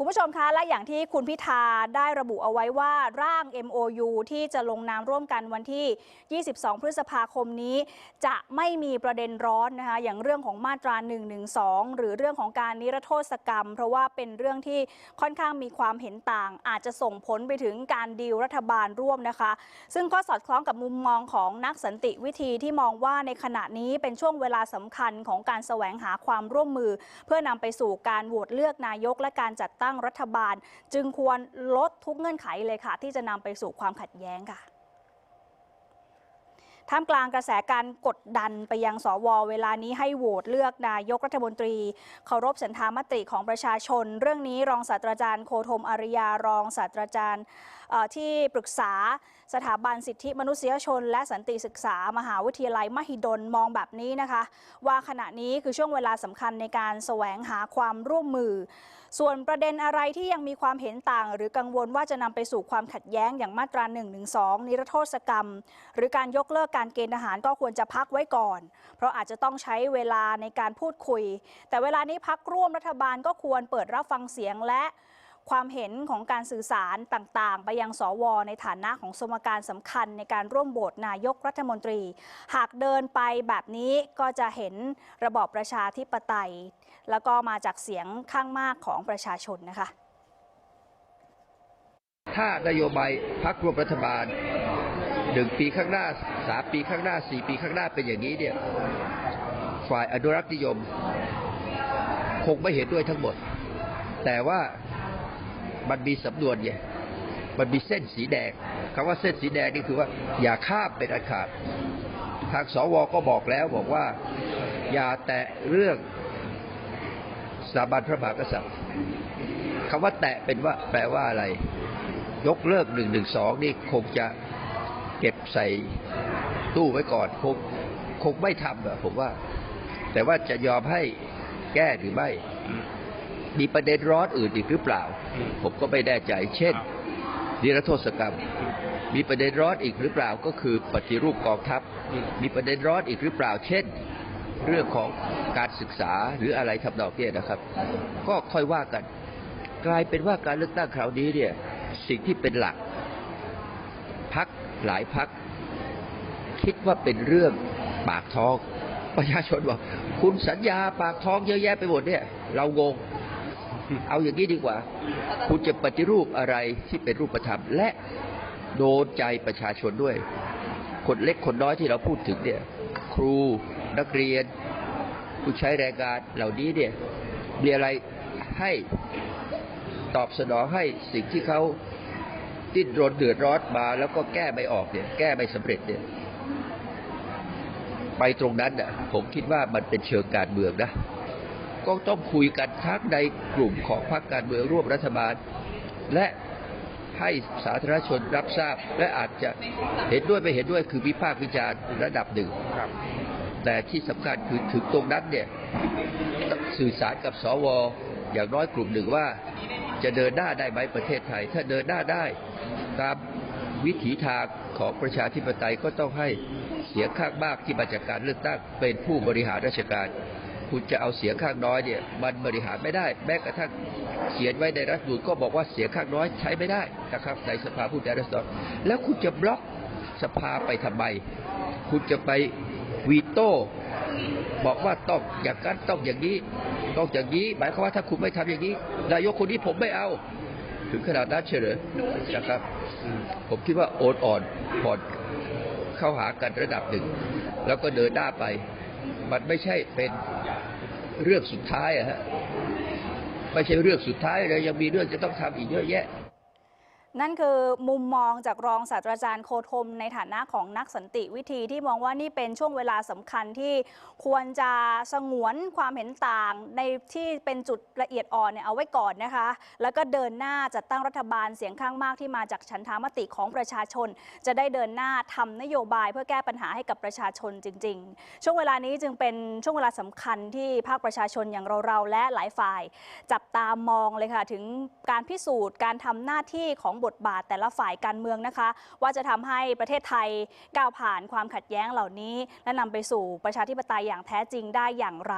คุณผู้ชมคะ และอย่างที่คุณพิธาได้ระบุเอาไว้ว่าร่าง MOU ที่จะลงนามร่วมกันวันที่ 22 พฤษภาคมนี้ จะไม่มีประเด็นร้อนนะคะอย่างเรื่องของมาตรา 112 หรือเรื่องของการนิรโทษกรรม เพราะว่าเป็นเรื่องที่ค่อนข้างมีความเห็นต่าง อาจจะส่งผลไปถึงการดีลรัฐบาลร่วมนะคะ ซึ่งก็สอดคล้องกับมุมมองของนักสันติวิธีที่มองว่าในขณะนี้เป็นช่วงเวลาสำคัญของการแสวงหาความร่วมมือ เพื่อนำไปสู่การโหวตเลือกนายกและการจัดตั้งรัฐบาล จึงควรลดทุกเงื่อนไขเลยค่ะ ที่จะนำไปสู่ความขัดแย้งค่ะ ท่ามกลางกระแสการกดดันไปยังสวเวลานี้ให้โหวตเลือกนายกรัฐมนตรีเคารพสันธามติของประชาชน เรื่องนี้รองศาสตราจารย์โคธมอาริยารองศาสตราจารย์ที่ปรึกษาสถาบันสิทธิมนุษยชน และสันติศึกษา มหาวิทยาลัยมหิดลมองแบบนี้นะคะ ว่าขณะนี้คือช่วงเวลาสำคัญในการแสวงหาความร่วมมือ ส่วนประเด็นอะไรที่ยังมีความเห็นต่าง หรือกังวลว่าจะนำไปสู่ความขัดแย้งอย่างมาตรา1นึนิรโทษกรรม หรือการยกเลิกการเกณฑ์ทหารก็ควรจะพักไว้ก่อน เพราะอาจจะต้องใช้เวลาในการพูดคุย แต่เวลานี้พักร่วมรัฐบาลก็ควรเปิดรับฟังเสียงและความเห็นของการสื่อสารต่างๆ ไปยังสว ในฐานะของสมการสำคัญในการร่วมโหวตนายกรัฐมนตรี หากเดินไปแบบนี้ก็จะเห็นระบอบประชาธิปไตย แล้วก็มาจากเสียงข้างมากของประชาชนนะคะ ถ้านโยบายพักร่วมรัฐบาล หนึ่งปีข้างหน้าสามปีข้างหน้าสี่ปีข้างหน้าเป็นอย่างนี้เนี่ย ฝ่ายอนุรักษ์นิยม คงไม่เห็นด้วยทั้งหมด แต่ว่ามันมีสำนวนไงมันมีเส้นสีแดงคำว่าเส้นสีแดงนี่คือว่า อย่าข้ามเป็นอันขาดทางสวก็บอกแล้วบอกว่า อย่าแตะเรื่องสถาบันพระมหากษัตริย์คำว่าแตะเป็นว่า แปลว่าอะไร ยกเลิกหนึ่งหนึ่งสองนี่คงจะ เก็บใส่ตู้ไว้ก่อนคงคงไม่ทำอะผมว่า แต่ว่าจะยอมให้แก้หรือไม่ มีประเด็นร้อนอื่นอีกหรือเปล่า ผมก็ไม่แน่ใจ เช่นนิรโทษกรรม มีประเด็นร้อนอีกหรือเปล่าก็คือปฏิรูปกองทัพ มีประเด็นร้อนอีกหรือเปล่า เช่น เรื่องของการศึกษาหรืออะไรทำนองเนี้ยนะครับ ก็ค่อยว่ากัน กลายเป็นว่าการเลือกตั้งคราวนี้เนี่ย สิ่งที่เป็นหลัก หลายพักคิดว่าเป็นเรื่องปากท้อง ประชาชนบอกคุณสัญญาปากท้องเยอะแยะไปหมดเนี่ย เรางง เอาอย่างนี้ดีกว่า คุณจะปฏิรูปอะไรที่เป็นรูปธรรม และโดนใจประชาชนด้วย คนเล็กคนน้อยที่เราพูดถึงเนี่ย ครูนักเรียน ผู้ใช้แรงงานเหล่านี้เนี่ยมีอะไรให้ตอบสนองให้สิ่งที่เขา ดิ้นรนเดือดร้อนมา แล้วก็แก้ไม่ออกเนี่ย แก้ไม่สำเร็จเนี่ย ไปตรงนั้นน่ะ ผมคิดว่ามันเป็นเชิงการเมืองนะก็ต้องคุยกันทั้งในกลุ่มของพรรคการเมืองร่วมรัฐบาล และให้สาธารณชนรับทราบ และอาจจะเห็นด้วยไม่เห็นด้วยคือวิพากษ์วิจารณ์ระดับหนึ่งแต่ที่สำคัญคือถึงตรงนั้นเนี่ยสื่อสารกับสวอย่างน้อยกลุ่มหนึ่งว่า จะเดินหน้าได้ไหมประเทศไทย ถ้าเดินหน้าได้ตามวิถีทางของประชาธิปไตยก็ต้องให้เสียงข้างมากที่มาจากการเลือกตั้งเป็นผู้บริหารราชการ คุณจะเอาเสียงข้างน้อยเนี่ยมันบริหารไม่ได้ แม้กระทั่งเขียนไว้ในรัฐธรรมนูญก็บอกว่าเสียงข้างน้อยใช้ไม่ได้นะครับในสภาผู้แทนราษฎรแล้วคุณจะบล็อกสภาไปทำไม คุณจะไปวีโต้ บอกว่าต้องอย่างนั้นต้องอย่างนี้ต้องอย่างนี้ หมายความว่าถ้าคุณไม่ทำอย่างนี้นายกคนนี้ผมไม่เอา ถึงขนาดนั้นเฉลยนะครับผมคิดว่าโอนอ่อนผ่อนเข้าหากันระดับหนึ่ง แล้วก็เดินหน้าไป มันไม่ใช่เป็นเรื่องสุดท้ายอะฮะไม่ใช่เรื่องสุดท้ายเลยยังมีเรื่องจะต้องทำอีกเยอะแยะ นั่นคือมุมมองจากรองศาสตราจารย์โคธมในฐานะของนักสันติวิธีที่มองว่านี่เป็นช่วงเวลาสำคัญที่ควรจะสงวนความเห็นต่างในที่เป็นจุดละเอียดอ่อนเนี่ยเอาไว้ก่อนนะคะ แล้วก็เดินหน้าจัดตั้งรัฐบาลเสียงข้างมากที่มาจากฉันทามติของประชาชน จะได้เดินหน้าทำนโยบายเพื่อแก้ปัญหาให้กับประชาชนจริง ๆ ช่วงเวลานี้จึงเป็นช่วงเวลาสำคัญที่ภาคประชาชนอย่างเราๆและหลายฝ่าย จับตามองเลยค่ะถึงการพิสูจน์การทำหน้าที่ของบทบาทแต่ละฝ่ายการเมืองนะคะ ว่าจะทำให้ประเทศไทยก้าวผ่านความขัดแย้งเหล่านี้ และนำไปสู่ประชาธิปไตยอย่างแท้จริงได้อย่างไร